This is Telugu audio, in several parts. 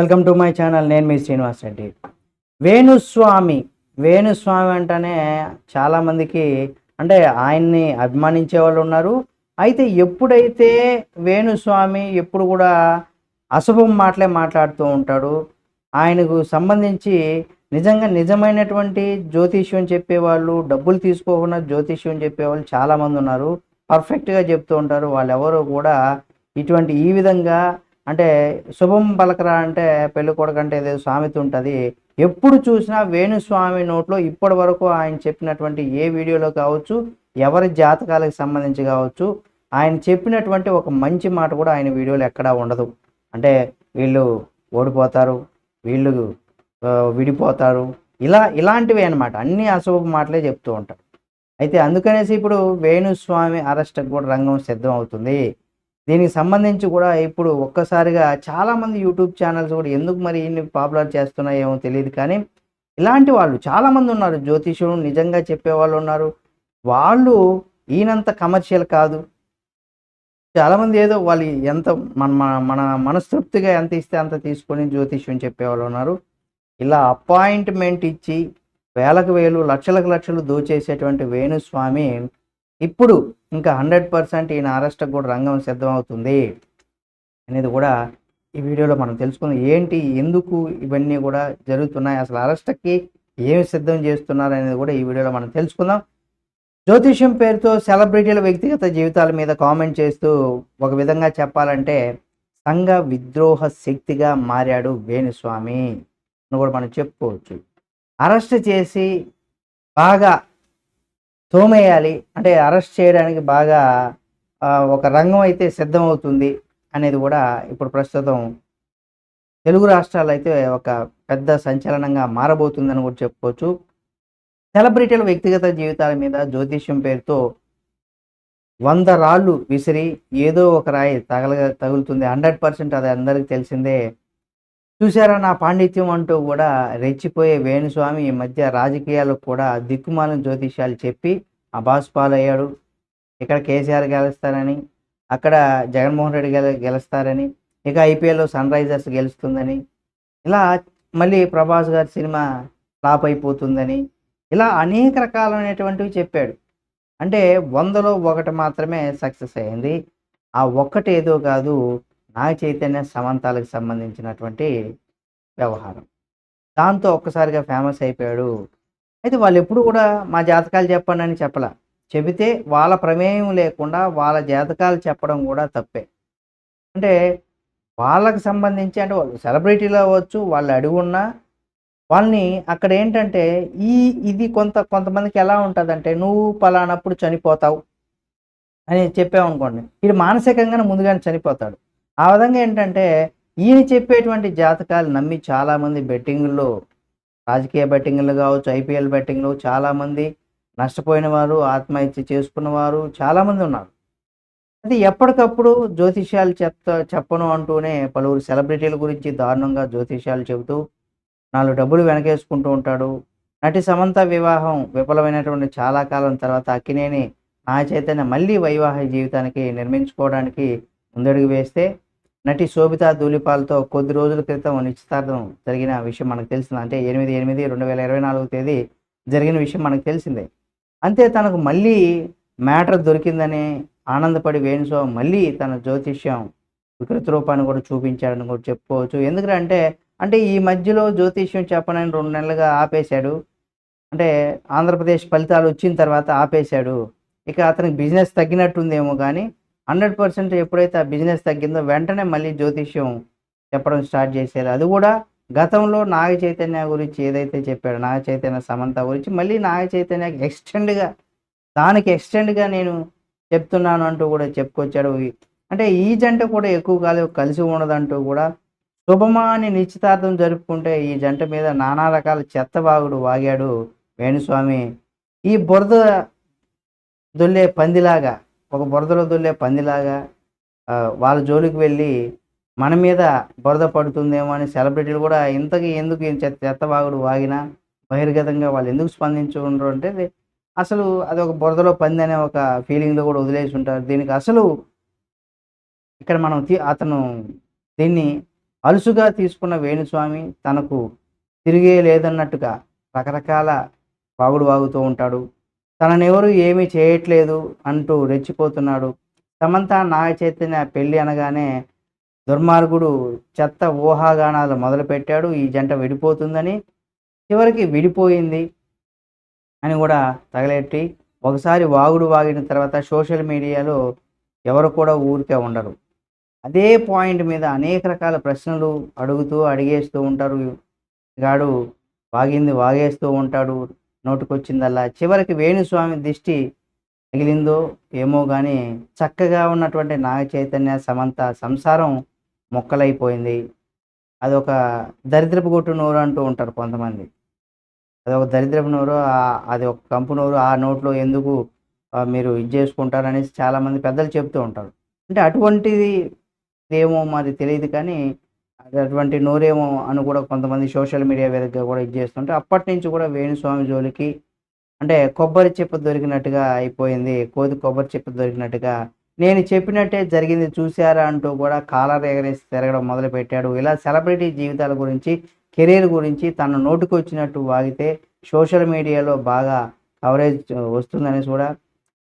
Welcome to my channel. నేను మీ శ్రీనివాస్ రెడ్డి. వేణుస్వామి వేణుస్వామి అంటేనే చాలామందికి అంటే ఆయన్ని అభిమానించే వాళ్ళు ఉన్నారు. అయితే ఎప్పుడైతే వేణుస్వామి ఎప్పుడు కూడా అశుభం మాటలే మాట్లాడుతూ ఉంటాడు ఆయనకు సంబంధించి నిజంగా నిజమైనటువంటి జ్యోతిష్యం చెప్పేవాళ్ళు డబ్బులు తీసుకోకుండా జ్యోతిష్యం చెప్పేవాళ్ళు చాలామంది ఉన్నారు. పర్ఫెక్ట్గా చెప్తూ ఉంటారు. వాళ్ళు ఎవరు కూడా ఇటువంటి ఈ విధంగా అంటే శుభం పలకరా అంటే పెళ్ళి కొడకంటే ఏదో సామెత ఉంటుంది. ఎప్పుడు చూసినా వేణుస్వామి నోట్లో ఇప్పటి వరకు ఆయన చెప్పినటువంటి ఏ వీడియోలో కావచ్చు ఎవరి జాతకాలకు సంబంధించి కావచ్చు ఆయన చెప్పినటువంటి ఒక మంచి మాట కూడా ఆయన వీడియోలో ఎక్కడా ఉండదు. అంటే వీళ్ళు ఓడిపోతారు వీళ్ళు విడిపోతారు. ఇలా ఇలాంటివి అనమాట అన్ని అశుభ మాటలే చెప్తూ ఉంటారు. అయితే అందుకనేసి ఇప్పుడు వేణుస్వామి అరెస్ట్కి కూడా రంగం సిద్ధం అవుతుంది దీనికి సంబంధించి కూడా ఇప్పుడు ఒక్కసారిగా చాలామంది యూట్యూబ్ ఛానల్స్ కూడా ఎందుకు మరి ఇన్ని పాపులర్ చేస్తున్నాయేమో తెలియదు కానీ ఇలాంటి వాళ్ళు చాలామంది ఉన్నారు. జ్యోతిషులు నిజంగా చెప్పేవాళ్ళు ఉన్నారు. వాళ్ళు ఈయనంత కమర్షియల్ కాదు. చాలామంది ఏదో వాళ్ళు ఎంత మన మన- మన మనస్తృప్తిగా ఎంత ఇస్తే అంత తీసుకొని జ్యోతిష్యం చెప్పేవాళ్ళు ఉన్నారు. ఇలా అపాయింట్మెంట్ ఇచ్చి వేలకు వేలు లక్షలకు లక్షలు దోచేసేటువంటి వేణుస్వామి ఇప్పుడు ఇంకా హండ్రెడ్ పర్సెంట్ ఈయన అరెస్ట్ కూడా రంగం సిద్ధం అవుతుంది అనేది కూడా ఈ వీడియోలో మనం తెలుసుకుందాం ఏంటి ఎందుకు ఇవన్నీ కూడా జరుగుతున్నాయి అసలు అరెస్ట్కి ఏమి సిద్ధం చేస్తున్నారు అనేది కూడా ఈ వీడియోలో మనం తెలుసుకుందాం. జ్యోతిష్యం పేరుతో సెలబ్రిటీల వ్యక్తిగత జీవితాల మీద కామెంట్ చేస్తూ ఒక విధంగా చెప్పాలంటే సంఘ విద్రోహ శక్తిగా మారాడు వేణుస్వామి అని కూడా మనం చెప్పుకోవచ్చు. అరెస్ట్ చేసి బాగా తోమేయాలి. అంటే అరెస్ట్ చేయడానికి బాగా ఒక రంగం అయితే సిద్ధమవుతుంది అనేది కూడా ఇప్పుడు ప్రస్తుతం తెలుగు రాష్ట్రాలు అయితే ఒక పెద్ద సంచలనంగా మారబోతుందని కూడా చెప్పుకోవచ్చు. సెలబ్రిటీల వ్యక్తిగత జీవితాల మీద జ్యోతిష్యం పేరుతో వంద రాళ్ళు విసిరి ఏదో ఒక రాయి తగల తగులుతుంది. హండ్రెడ్ పర్సెంట్ అది అందరికీ తెలిసిందే. చూసారా నా పాండిత్యం అంటూ కూడా రెచ్చిపోయే వేణుస్వామి ఈ మధ్య రాజకీయాలకు కూడా దిక్కుమాలిన జ్యోతిష్యాలు చెప్పి అబాస్పాలయ్యాడు ఇక్కడ కేసీఆర్ గెలుస్తారని అక్కడ జగన్మోహన్ రెడ్డి గెల గెలుస్తారని ఇక ఐపీఎల్లో సన్ రైజర్స్ గెలుస్తుందని ఇలా మళ్ళీ ప్రభాస్ గారి సినిమా ఫ్లాప్ అయిపోతుందని ఇలా అనేక రకాలైనటువంటివి చెప్పాడు. అంటే వందలో ఒకటి మాత్రమే సక్సెస్ అయింది. ఆ ఒక్కటి ఏదో కాదు నాగ చైతన్య సమంతాలకు సంబంధించినటువంటి వ్యవహారం. దాంతో ఒక్కసారిగా ఫేమస్ అయిపోయాడు అయితే వాళ్ళు ఎప్పుడు కూడా మా జాతకాలు చెప్పండి అని చెప్పలా. చెబితే వాళ్ళ ప్రమేయం లేకుండా వాళ్ళ జాతకాలు చెప్పడం కూడా తప్పే. అంటే వాళ్ళకు సంబంధించి అంటే వాళ్ళు సెలబ్రిటీలు అవ్వచ్చు వాళ్ళు అడుగున్నా వాళ్ళని అక్కడ ఏంటంటే ఈ ఇది కొంత కొంతమందికి ఎలా ఉంటుందంటే నువ్వు పలానప్పుడు చనిపోతావు అని చెప్పామనుకోండి ఇది మానసికంగానే ముందుగానే చనిపోతాడు. ఆ విధంగా ఏంటంటే ఈయన చెప్పేటువంటి జాతకాలు నమ్మి చాలామంది బెట్టింగ్లో రాజకీయ బెట్టింగ్లు కావచ్చు ఐపీఎల్ బెట్టింగ్లు చాలామంది నష్టపోయిన వారు ఆత్మహత్య చేసుకున్న వారు చాలామంది ఉన్నారు. అది ఎప్పటికప్పుడు జ్యోతిష్యాలు చెప్తా చెప్పను అంటూనే పలువురు సెలబ్రిటీల గురించి దారుణంగా జ్యోతిష్యాలు చెబుతూ నాలుగు డబ్బులు వెనకేసుకుంటూ ఉంటాడు. నటి సమంత వివాహం విఫలమైనటువంటి చాలా కాలం తర్వాత అక్కినేని నా చైతన్య మళ్ళీ వైవాహిక జీవితానికి నిర్మించుకోవడానికి ముందడుగు వేస్తే నటి శోభితా ధూళిపాలతో కొద్ది రోజుల క్రితం నిశ్చితార్థం జరిగిన విషయం మనకు తెలిసింది. అంటే ఎనిమిది ఎనిమిది రెండు వేల ఇరవై నాలుగు తేదీ జరిగిన విషయం మనకు తెలిసిందే. అంతే తనకు మళ్ళీ మ్యాటర్ దొరికిందని ఆనందపడి వేణుసో మళ్ళీ తన జ్యోతిష్యం వికృత రూపాన్ని కూడా చూపించాడని కూడా చెప్పుకోవచ్చు. ఎందుకంటే అంటే ఈ మధ్యలో జ్యోతిష్యం చెప్పనని రెండు నెలలుగా ఆపేశాడు. అంటే ఆంధ్రప్రదేశ్ ఫలితాలు వచ్చిన తర్వాత ఆపేశాడు. ఇక అతనికి బిజినెస్ తగ్గినట్టుందేమో కానీ హండ్రెడ్ పర్సెంట్ ఎప్పుడైతే ఆ బిజినెస్ తగ్గిందో వెంటనే మళ్ళీ జ్యోతిష్యం చెప్పడం స్టార్ట్ చేశారు. అది కూడా గతంలో నాగ చైతన్య గురించి ఏదైతే చెప్పాడో నాగ చైతన్య సమంత గురించి మళ్ళీ నాగ చైతన్యకి ఎక్స్టెండ్గా దానికి ఎక్స్టెండ్గా నేను చెప్తున్నాను అంటూ కూడా చెప్పుకొచ్చాడు. అంటే ఈ జంట కూడా ఎక్కువ కాలం కలిసి ఉండదంటూ కూడా శుభమాని నిశ్చితార్థం జరుపుకుంటే ఈ జంట మీద నానా రకాల చెత్తబాగుడు వాగాడు వేణుస్వామి. ఈ బురద దొల్లే పందిలాగా ఒక బురదలో దొల్లే పందిలాగా వాళ్ళ జోలికి వెళ్ళి మన మీద బురద పడుతుందేమో అని సెలబ్రిటీలు కూడా ఇంతకీ ఎందుకు చెత్త వాగుడు వాగినా బహిర్గతంగా వాళ్ళు ఎందుకు స్పందించి ఉండరు అంటే అసలు అది ఒక బురదలో పంది అనే ఒక ఫీలింగ్లో కూడా వదిలేసి ఉంటారు. దీనికి అసలు ఇక్కడ మనం అతను దీన్ని అలుసుగా తీసుకున్న వేణుస్వామి తనకు తిరిగే లేదన్నట్టుగా రకరకాల వాగుడు వాగుతూ ఉంటాడు. తననెవరు ఏమీ చేయట్లేదు అంటూ రెచ్చిపోతున్నాడు. సమంత నాగ చైతన్య పెళ్ళి అనగానే దుర్మార్గుడు చెత్త ఊహాగానాలు మొదలుపెట్టాడు. ఈ జంట విడిపోతుందని చివరికి విడిపోయింది అని కూడా తగలెట్టి ఒకసారి వాగుడు వాగిన తర్వాత సోషల్ మీడియాలో ఎవరు కూడా ఊరికే ఉండరు. అదే పాయింట్ మీద అనేక రకాల ప్రశ్నలు అడుగుతూ అడిగేస్తూ ఉంటారు. గాడు వాగింది వాగేస్తూ ఉంటాడు. నోటుకొచ్చిందల్లా. చివరికి వేణుస్వామి దిష్టి తగిలిందో ఏమో కానీ చక్కగా ఉన్నటువంటి నాగ చైతన్య సమంత సంసారం మొక్కలైపోయింది. అదొక దరిద్రపు కొట్టు నోరు అంటూ ఉంటారు కొంతమంది. అదొక దరిద్రపు నోరు అది ఒక కంపు నోరు ఆ నోట్లో ఎందుకు మీరు ఇది చేసుకుంటారు అనేసి చాలామంది పెద్దలు చెప్తూ ఉంటారు. అంటే అటువంటిది ఏమో మరి తెలియదు కానీ అటువంటి నోరేమో అని కూడా కొంతమంది సోషల్ మీడియా వేదికగా కూడా ఇది చేస్తుంటే అప్పటి నుంచి కూడా వేణుస్వామి జోలికి అంటే కొబ్బరి చెప్ప దొరికినట్టుగా అయిపోయింది. కోతి కొబ్బరి చెప్ప దొరికినట్టుగా. నేను చెప్పినట్టే జరిగింది చూశారా అంటూ కూడా కాలర్ ఎగరేసి తిరగడం మొదలుపెట్టాడు. ఇలా సెలబ్రిటీ జీవితాల గురించి కెరీర్ గురించి తన నోటుకు వచ్చినట్టు వాగితే సోషల్ మీడియాలో బాగా కవరేజ్ వస్తుందని కూడా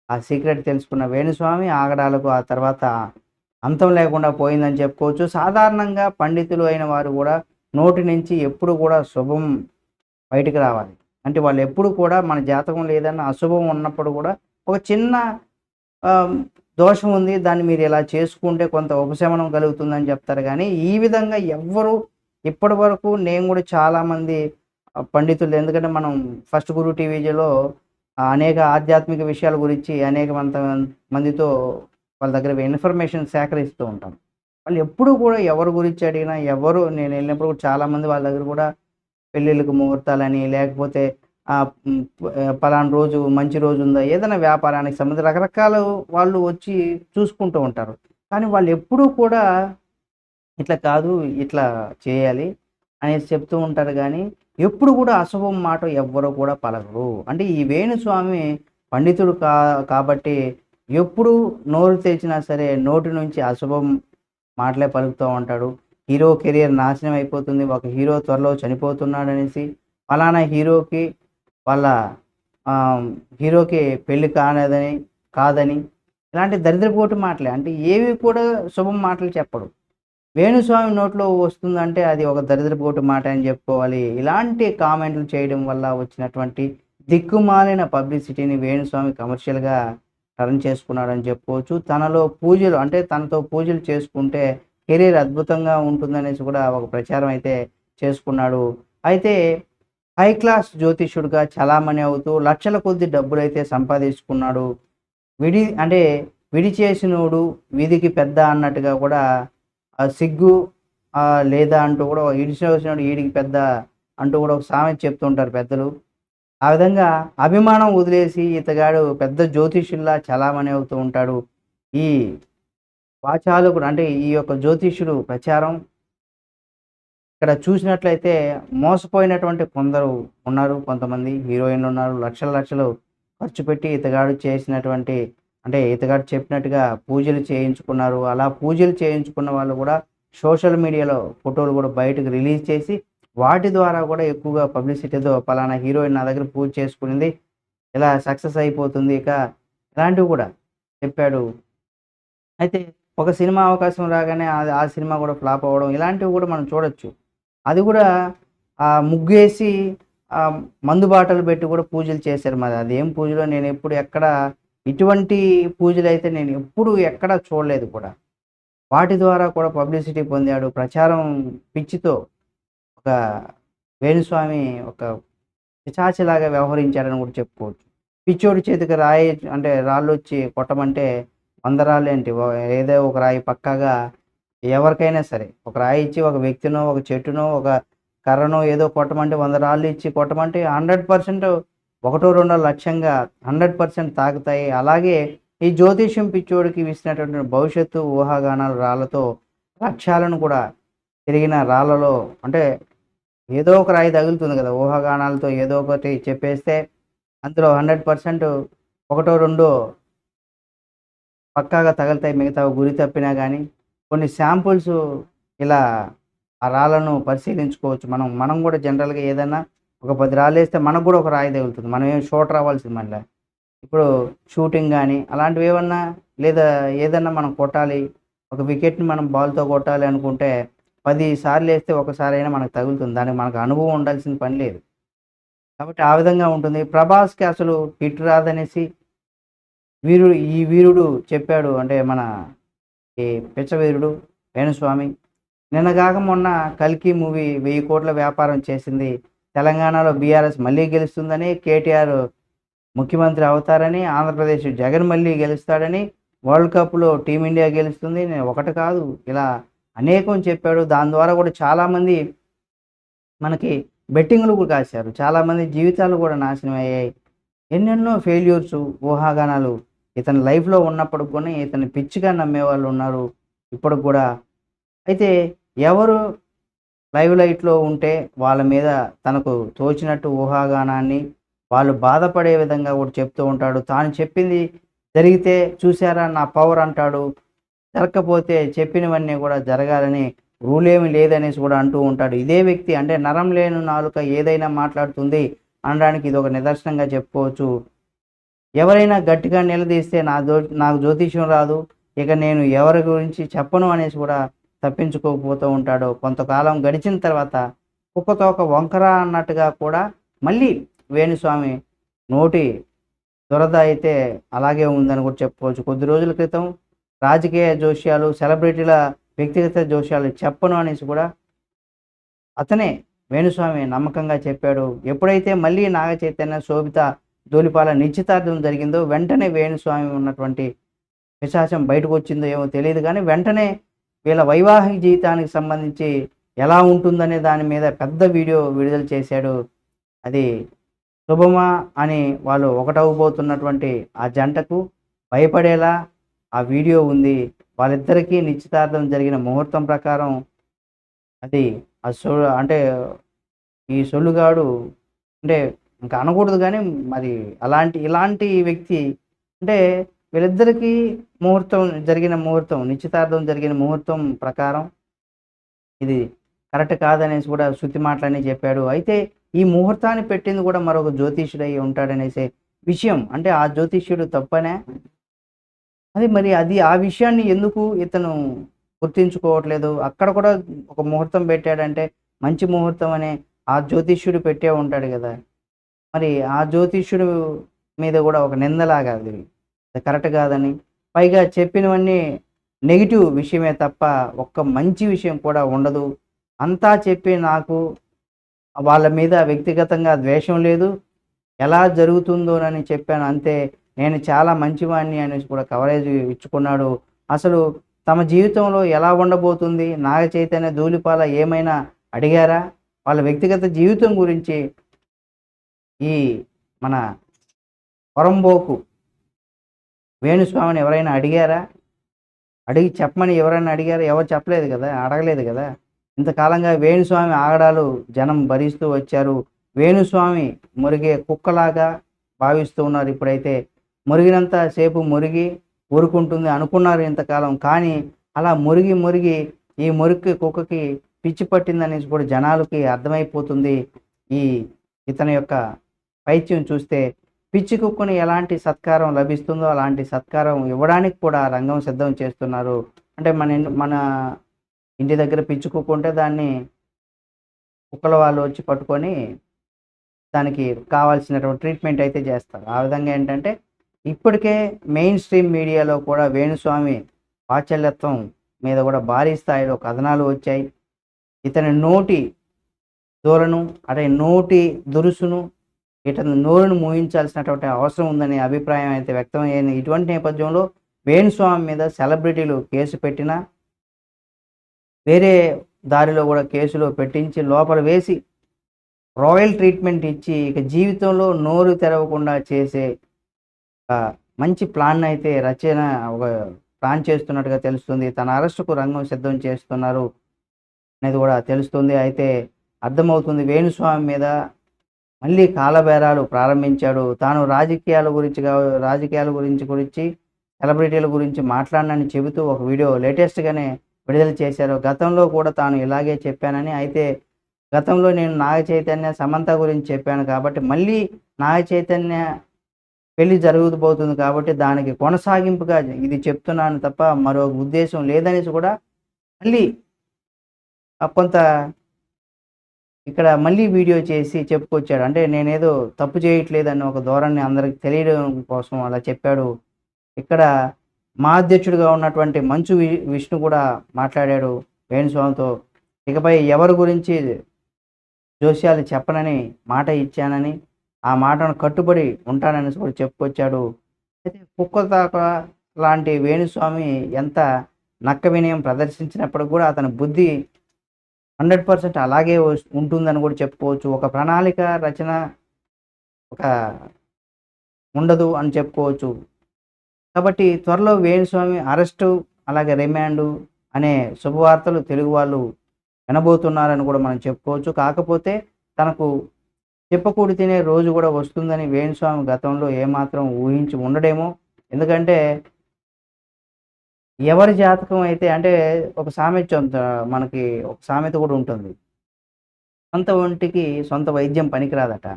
ఆ సీక్రెట్ తెలుసుకున్న వేణుస్వామి ఆగడాలకు ఆ తర్వాత అంతం లేకుండా పోయిందని చెప్పుకోవచ్చు. సాధారణంగా పండితులు అయిన వారు కూడా నోటి నుంచి ఎప్పుడు కూడా శుభం బయటికి రావాలి. అంటే వాళ్ళు ఎప్పుడు కూడా మన జాతకం లేదన్న అశుభం ఉన్నప్పుడు కూడా ఒక చిన్న దోషం ఉంది. దాన్ని మీరు ఇలా చేసుకుంటే కొంత ఉపశమనం కలుగుతుందని చెప్తారు. కానీ ఈ విధంగా ఎవ్వరు ఇప్పటి వరకు నేను కూడా చాలామంది పండితులు. ఎందుకంటే మనం ఫస్ట్ గురు టీవీలో అనేక ఆధ్యాత్మిక విషయాల గురించి అనేక మంత మందితో వాళ్ళ దగ్గర ఇన్ఫర్మేషన్ సేకరిస్తూ ఉంటాం. వాళ్ళు ఎప్పుడు కూడా ఎవరి గురించి అడిగినా ఎవరు నేను వెళ్ళినప్పుడు కూడా చాలామంది వాళ్ళ దగ్గర కూడా పెళ్ళిళ్ళకు ముహూర్తాలని లేకపోతే పలానా రోజు మంచి రోజు ఉందా ఏదైనా వ్యాపారానికి సంబంధించి రకరకాల వాళ్ళు వచ్చి చూసుకుంటూ ఉంటారు. కానీ వాళ్ళు ఎప్పుడూ కూడా ఇట్లా కాదు ఇట్లా చేయాలి అనేసి చెప్తూ ఉంటారు. కానీ ఎప్పుడు కూడా అశుభం మాట ఎవ్వరూ కూడా పలకరు. అంటే ఈ వేణుస్వామి పండితుడు కా కాబట్టి ఎప్పుడు నోరు తెచ్చినా సరే నోటి నుంచి అశుభం మాటలే పలుకుతూ ఉంటాడు. హీరో కెరియర్ నాశనం అయిపోతుంది. ఒక హీరో త్వరలో చనిపోతున్నాడు అనేసి ఫలానా హీరోకి వాళ్ళ హీరోకి పెళ్ళి కానదని కాదని ఇలాంటి దరిద్రపోటు మాటలే. అంటే ఏవి కూడా శుభం మాటలు చెప్పడు. వేణుస్వామి నోట్లో వస్తుందంటే అది ఒక దరిద్రపోటు మాట అని చెప్పుకోవాలి. ఇలాంటి కామెంట్లు చేయడం వల్ల వచ్చినటువంటి దిక్కుమాలిన పబ్లిసిటీని వేణుస్వామి కమర్షియల్గా టర్న్ చేసుకున్నాడని చెప్పుకోవచ్చు తనలో పూజలు అంటే తనతో పూజలు చేసుకుంటే కెరీర్ అద్భుతంగా ఉంటుందనేసి కూడా ఒక ప్రచారం అయితే చేసుకున్నాడు. అయితే హై క్లాస్ జ్యోతిష్యుడిగా చలామణి అవుతూ లక్షల కొద్ది డబ్బులు అయితే సంపాదించుకున్నాడు. విడి అంటే విడిచేసినోడు వీధికి పెద్ద అన్నట్టుగా కూడా సిగ్గు లేదా అంటూ కూడా ఇడిచి వచ్చినోడు ఈడికి పెద్ద అంటూ కూడా ఒక సామెత చెప్తుంటారు పెద్దలు. ఆ విధంగా అభిమానం వదిలేసి ఇతగాడు పెద్ద జ్యోతిష్యుల్లా చలామణి అవుతూ ఉంటాడు. ఈ వాచాలకుడు అంటే ఈ యొక్క జ్యోతిష్యుడు ప్రచారం ఇక్కడ చూసినట్లయితే మోసపోయినటువంటి కొందరు ఉన్నారు. కొంతమంది హీరోయిన్లు ఉన్నారు. లక్షల లక్షలు ఖర్చు పెట్టి ఇతగాడు చేసినటువంటి అంటే ఇతగాడు చెప్పినట్టుగా పూజలు చేయించుకున్నారు. అలా పూజలు చేయించుకున్న వాళ్ళు కూడా సోషల్ మీడియాలో ఫోటోలు కూడా బయటకు రిలీజ్ చేసి వాటి ద్వారా కూడా ఎక్కువగా పబ్లిసిటీతో పలానా హీరోయిన్ నా దగ్గర పూజ చేసుకునింది ఇలా సక్సెస్ అయిపోతుంది ఇక ఇలాంటివి కూడా చెప్పాడు. అయితే ఒక సినిమా అవకాశం రాగానే ఆ- సినిమా కూడా ఫ్లాప్ అవ్వడం ఇలాంటివి కూడా మనం చూడొచ్చు. అది కూడా ఆ ముగ్గేసి ఆ మందు బాటలు పెట్టి కూడా పూజలు చేశారు మరి. అదేం పూజలో నేను ఎప్పుడు ఎక్కడ ఇటువంటి పూజలు అయితే నేను ఎప్పుడు ఎక్కడ చూడలేదు కూడా. వాటి ద్వారా కూడా పబ్లిసిటీ పొందాడు. ప్రచారం పిచ్చితో ఒక వేణుస్వామి ఒక పిచాచిలాగా వ్యవహరించాడని కూడా చెప్పుకోవచ్చు. పిచ్చోడి చేతికి రాయి అంటే రాళ్ళు వచ్చి కొట్టమంటే వంద రాళ్ళు ఏంటి? ఏదో ఒక రాయి పక్కాగా ఎవరికైనా సరే ఒక రాయి ఇచ్చి ఒక వ్యక్తినో ఒక చెట్టునో ఒక కర్రనో ఏదో కొట్టమంటే వంద రాళ్ళు ఇచ్చి కొట్టమంటే హండ్రెడ్ పర్సెంట్ ఒకటో రెండో లక్ష్యంగా హండ్రెడ్ పర్సెంట్ తాగుతాయి అలాగే ఈ జ్యోతిష్యం పిచ్చోడికి విసినటువంటి భవిష్యత్తు ఊహాగానాలు రాళ్ళతో లక్ష్యాలను కూడా తిరిగిన రాళ్ళలో అంటే ఏదో ఒక రాయి తగులుతుంది కదా ఊహాగానాలతో ఏదో ఒకటి చెప్పేస్తే అందులో హండ్రెడ్ పర్సెంట్ ఒకటో రెండో పక్కాగా తగులుతాయి మిగతా గురి తప్పినా కానీ కొన్ని శాంపుల్స్ ఇలా ఆ రాళ్ళను పరిశీలించుకోవచ్చు మనం. మనం కూడా జనరల్గా ఏదైనా ఒక పది రాళ్ళు వేస్తే మనకు కూడా ఒక రాయి తగులుతుంది. మనం ఏం షూట్ రావాల్సింది మళ్ళీ ఇప్పుడు షూటింగ్ కానీ అలాంటివి ఏమన్నా లేదా ఏదన్నా మనం కొట్టాలి ఒక వికెట్ని మనం బాల్తో కొట్టాలి అనుకుంటే పది సార్లు వేస్తే ఒకసారి అయినా మనకు తగులుతుంది. దానికి మనకు అనుభవం ఉండాల్సిన పని లేదు. కాబట్టి ఆ విధంగా ఉంటుంది. ప్రభాస్కి అసలు హిట్ రాదనేసి వీరుడు ఈ వీరుడు చెప్పాడు. అంటే మన ఈ పిచ్చవీరుడు వేణుస్వామి నిన్నగాక మొన్న కల్కి మూవీ వెయ్యి కోట్ల వ్యాపారం చేసింది. తెలంగాణలో బీఆర్ఎస్ మళ్ళీ గెలుస్తుందని కేటీఆర్ ముఖ్యమంత్రి అవుతారని ఆంధ్రప్రదేశ్ జగన్ మళ్ళీ గెలుస్తాడని వరల్డ్ కప్లో టీమిండియా గెలుస్తుంది. నేను ఒకటి కాదు. ఇలా అనేకం చెప్పాడు. దాని ద్వారా కూడా చాలామంది మనకి బెట్టింగ్లు కూడా కాశారు. చాలామంది జీవితాలు కూడా నాశనం అయ్యాయి. ఎన్నెన్నో ఫెయిల్యూర్స్ ఊహాగానాలు ఇతని లైఫ్లో ఉన్నప్పుడు కూడా ఇతని పిచ్చిగా నమ్మే వాళ్ళు ఉన్నారు ఇప్పుడు కూడా. అయితే ఎవరు లైవ్ లైట్లో ఉంటే వాళ్ళ మీద తనకు తోచినట్టు ఊహాగానాన్ని వాళ్ళు బాధపడే విధంగా కూడా చెప్తూ ఉంటాడు. తాను చెప్పింది జరిగితే చూసారా నా పవర్ అంటాడు. జరగకపోతే చెప్పినవన్నీ కూడా జరగాలని రూల్ ఏమి లేదనేసి కూడా అంటూ ఉంటాడు. ఇదే వ్యక్తి అంటే నరం లేని నాలుక ఏదైనా మాట్లాడుతుంది అనడానికి ఇది ఒక నిదర్శనంగా చెప్పుకోవచ్చు. ఎవరైనా గట్టిగా నిలదీస్తే నా జో నాకు జ్యోతిష్యం రాదు. ఇక నేను ఎవరి గురించి చెప్పను అనేసి కూడా తప్పించుకోకపోతూ ఉంటాడు. కొంతకాలం గడిచిన తర్వాత కుక్కతోక వంకర అన్నట్టుగా కూడా మళ్ళీ వేణుస్వామి నోటి దురద అయితే అలాగే ఉందని కూడా చెప్పుకోవచ్చు. కొద్ది రోజుల క్రితం రాజకీయ జోష్యాలు సెలబ్రిటీల వ్యక్తిగత జోష్యాలు చెప్పను అనేసి కూడా అతనే వేణుస్వామి నమ్మకంగా చెప్పాడు. ఎప్పుడైతే మళ్ళీ నాగ చైతన్య శోభిత ధూళిపాల నిశ్చితార్థం జరిగిందో వెంటనే వేణుస్వామి ఉన్నటువంటి విశాసం బయటకు వచ్చిందో ఏమో తెలియదు కానీ వెంటనే వీళ్ళ వైవాహిక జీవితానికి సంబంధించి ఎలా ఉంటుందనే దాని మీద పెద్ద వీడియో విడుదల చేశాడు. అది శుభమా అని వాళ్ళు ఒకటవ్వబోతున్నటువంటి ఆ జంటకు భయపడేలా ఆ వీడియో ఉంది. వాళ్ళిద్దరికీ నిశ్చితార్థం జరిగిన ముహూర్తం ప్రకారం అది ఆ సో అంటే ఈ సొల్లుగాడు అంటే ఇంకా అనకూడదు కానీ మరి అలాంటి ఇలాంటి వ్యక్తి అంటే వీళ్ళిద్దరికీ ముహూర్తం జరిగిన ముహూర్తం నిశ్చితార్థం జరిగిన ముహూర్తం ప్రకారం ఇది కరెక్ట్ కాదనేసి కూడా శృతి మాటలని చెప్పాడు. అయితే ఈ ముహూర్తాన్ని పెట్టింది కూడా మరొక జ్యోతిష్యుడు అయి ఉంటాడనేసే విషయం. అంటే ఆ జ్యోతిష్యుడు తప్పనే అది మరి అది ఆ విషయాన్ని ఎందుకు ఇతను గుర్తించుకోవట్లేదు? అక్కడ కూడా ఒక ముహూర్తం పెట్టాడంటే మంచి ముహూర్తం అనే ఆ జ్యోతిష్యుడు పెట్టే ఉంటాడు కదా. మరి ఆ జ్యోతిష్యుడు మీద కూడా ఒక నిందలాగా అది. కరెక్ట్ కాదని. పైగా చెప్పినవన్నీ నెగిటివ్ విషయమే తప్ప ఒక్క మంచి విషయం కూడా ఉండదు. అంతా చెప్పి నాకు వాళ్ళ మీద వ్యక్తిగతంగా ద్వేషం లేదు. ఎలా జరుగుతుందోనని చెప్పాను అంతే. నేను చాలా మంచివాడిని అనేసి కూడా కవరేజ్ ఇచ్చుకున్నాడు. అసలు తమ జీవితంలో ఎలా ఉండబోతుంది? నాగ చైతన్య ధూళిపాల ఏమైనా అడిగారా? వాళ్ళ వ్యక్తిగత జీవితం గురించి ఈ మన పొరంబోకు వేణుస్వామిని ఎవరైనా అడిగారా? అడిగి చెప్పమని ఎవరైనా అడిగారా? ఎవరు చెప్పలేదు కదా? అడగలేదు కదా? ఇంతకాలంగా వేణుస్వామి ఆగడాలు జనం భరిస్తూ వచ్చారు. వేణుస్వామి మురిగే కుక్కలాగా భావిస్తూ ఉన్నారు ఇప్పుడైతే. మురిగినంత సేపు మురిగి ఊరుకుంటుంది అనుకున్నారు ఇంతకాలం. కానీ అలా మురిగి మురిగి ఈ మురికి కుక్కకి పిచ్చి పట్టిందనేసి కూడా జనాలకి అర్థమైపోతుంది. ఈ ఇతని యొక్క పైత్యం చూస్తే పిచ్చి కుక్కని ఎలాంటి సత్కారం లభిస్తుందో అలాంటి సత్కారం ఇవ్వడానికి కూడా రంగం సిద్ధం చేస్తున్నారు. అంటే మన మన ఇంటి దగ్గర పిచ్చి కుక్క ఉంటే దాన్ని కుక్కల వాళ్ళు వచ్చి పట్టుకొని దానికి కావాల్సినటువంటి ట్రీట్మెంట్ అయితే చేస్తారు. ఆ విధంగా ఏంటంటే ఇప్పటికే మెయిన్ స్ట్రీమ్ మీడియాలో కూడా వేణుస్వామి వాచల్యత్వం మీద కూడా భారీ స్థాయిలో కథనాలు వచ్చాయి. ఇతని నోటి దూరను అంటే నోటి దురుసును ఇతని నోరును మూయించాల్సినటువంటి అవసరం ఉందనే అభిప్రాయం అయితే వ్యక్తమైంది ఇటువంటి నేపథ్యంలో వేణుస్వామి మీద సెలబ్రిటీలు కేసు పెట్టినా వేరే దారిలో కూడా కేసులో పెట్టించి లోపల వేసి రాయల్ ట్రీట్మెంట్ ఇచ్చి ఇక జీవితంలో నోరు తెరవకుండా చేసే మంచి ప్లాన్ అయితే రచన ఒక ప్లాన్ చేస్తున్నట్టుగా తెలుస్తుంది. తన అరెస్టుకు రంగం సిద్ధం చేస్తున్నారు అనేది కూడా తెలుస్తుంది. అయితే అర్థమవుతుంది వేణుస్వామి మీద మళ్ళీ కాలబేరాలు ప్రారంభించాడు. తాను రాజకీయాల గురించి రాజకీయాల గురించి గురించి సెలబ్రిటీల గురించి మాట్లాడినని చెబుతూ ఒక వీడియో లేటెస్ట్గానే విడుదల చేశారు. గతంలో కూడా తాను ఇలాగే చెప్పానని అయితే గతంలో నేను నాగ చైతన్య సమంత గురించి చెప్పాను కాబట్టి మళ్ళీ నాగ చైతన్య పెళ్ళి జరుగుతుపోతుంది కాబట్టి దానికి కొనసాగింపుగా ఇది చెప్తున్నాను తప్ప మరో ఉద్దేశం లేదనేసి కూడా మళ్ళీ కొంత ఇక్కడ మళ్ళీ వీడియో చేసి చెప్పుకొచ్చాడు. అంటే నేనేదో తప్పు చేయట్లేదని ఒక ధోరణి అందరికి తెలియడం కోసం అలా చెప్పాడు. ఇక్కడ మా అధ్యక్షుడిగా ఉన్నటువంటి మంచు వి- విష్ణు కూడా మాట్లాడాడు వేణుస్వామితో. ఇకపై ఎవరి గురించి జోస్యాలు చెప్పనని మాట ఇచ్చానని ఆ మాటను కట్టుబడి ఉంటానని కూడా చెప్పుకొచ్చాడు. అయితే కుక్కతాక లాంటి వేణుస్వామి ఎంత నక్క వినయం ప్రదర్శించినప్పుడు కూడా అతని బుద్ధి హండ్రెడ్ పర్సెంట్ అలాగే ఉంటుందని కూడా చెప్పుకోవచ్చు. ఒక ప్రణాళిక రచన ఒక ఉండదు అని చెప్పుకోవచ్చు. కాబట్టి త్వరలో వేణుస్వామి అరెస్టు అలాగే రిమాండు అనే శుభవార్తలు తెలుగు వాళ్ళు వినబోతున్నారని కూడా మనం చెప్పుకోవచ్చు. కాకపోతే తనకు చెప్పకూడి తినే రోజు కూడా వస్తుందని వేణుస్వామి గతంలో ఏమాత్రం ఊహించి ఉండడేమో. ఎందుకంటే ఎవరి జాతకం అయితే అంటే ఒక సామెత మనకి ఒక సామెత కూడా ఉంటుంది. సొంత ఒంటికి సొంత వైద్యం పనికిరాదట.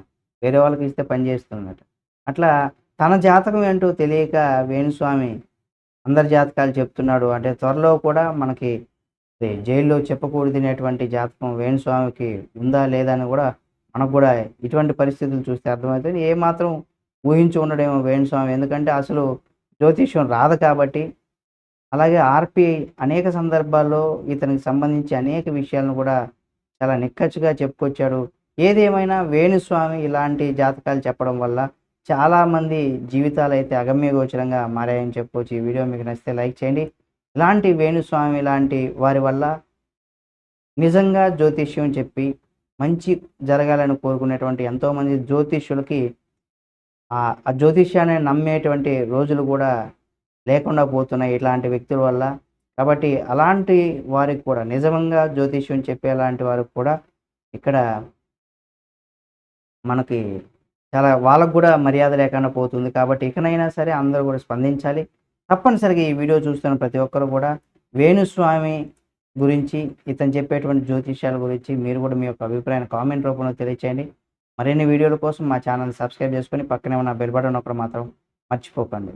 వేరే వాళ్ళకి ఇస్తే పని చేస్తుందట అట్లా తన జాతకం ఏంటో తెలియక వేణుస్వామి అందరి జాతకాలు చెప్తున్నాడు. అంటే త్వరలో కూడా మనకి జైల్లో చెప్పకూడదనేటువంటి జాతకం వేణుస్వామికి ఉందా లేదా అని కూడా మనకు కూడా ఇటువంటి పరిస్థితులు చూస్తే అర్థమవుతుంది. ఏ మాత్రం ఊహించి ఉండడేమో వేణుస్వామి ఎందుకంటే అసలు జ్యోతిష్యం రాదు కాబట్టి. అలాగే ఆర్పి అనేక సందర్భాల్లో ఇతనికి సంబంధించి అనేక విషయాలను కూడా చాలా నిక్కచ్చిగా చెప్పుకొచ్చాడు. ఏదేమైనా వేణుస్వామి ఇలాంటి జాతకాలు చెప్పడం వల్ల చాలామంది జీవితాలు అయితే అగమ్యగోచరంగా మారాయని చెప్పుకోవచ్చు ఈ వీడియో మీకు నచ్చితే లైక్ చేయండి. ఇలాంటి వేణుస్వామి లాంటి వారి వల్ల నిజంగా జ్యోతిష్యం చెప్పి మంచి జరగాలని కోరుకునేటువంటి ఎంతోమంది జ్యోతిష్యులకి ఆ జ్యోతిష్యాన్ని నమ్మేటువంటి రోజులు కూడా లేకుండా పోతున్నాయి ఇట్లాంటి వ్యక్తుల వల్ల. కాబట్టి అలాంటి వారికి కూడా నిజంగా జ్యోతిష్యం చెప్పేలాంటి వారికి కూడా ఇక్కడ మనకి చాలా వాళ్ళకు కూడా మర్యాద లేకుండా పోతుంది. కాబట్టి ఇకనైనా సరే అందరూ కూడా స్పందించాలి. తప్పనిసరిగా ఈ వీడియో చూస్తున్న ప్రతి ఒక్కరు కూడా వేణుస్వామి గురించి ఇతను చెప్పేటువంటి జ్యోతిష్యాల గురించి మీరు కూడా మీ యొక్క అభిప్రాయాన్ని కామెంట్ రూపంలో తెలియచేయండి. మరిన్ని వీడియోల కోసం మా ఛానల్ సబ్స్క్రైబ్ చేసుకొని పక్కనే ఉన్న బెల్ బటన్ ఒకటి మాత్రం మర్చిపోకండి.